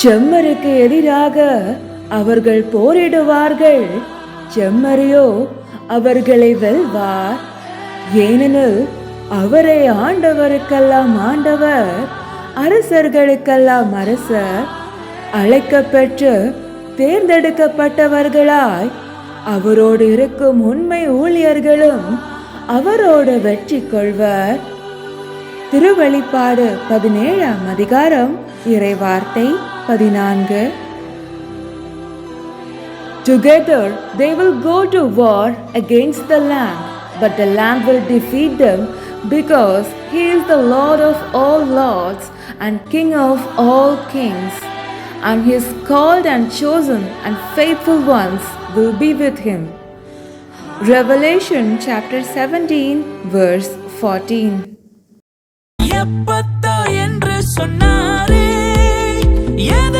செம்மருக்கு எதிராக அவர்கள் போரிடுவார்கள். செம்மறியோ அவர்களை வெல்வார். ஏனெனில் அவரை ஆண்டவருக்கெல்லாம் ஆண்டவர் அரசர்களுக்கெல்லாம் அரசர். அழைக்கப்பெற்று தேர்ந்தெடுக்கப்பட்டவர்களாய் அவரோடு இருக்கும் உண்மை ஊழியர்களும் அவரோடு வெற்றி கொள்வர். திருவெளிப்பாடு பதினேழாம் அதிகாரம் இறைவார்த்தை. பதினான்கு Together they will go to war against the Lamb, but the Lamb will defeat them because he is the Lord of all lords and King of all kings. And his called and chosen and faithful ones will be with him. Revelation chapter 17, verse 14. Yeah.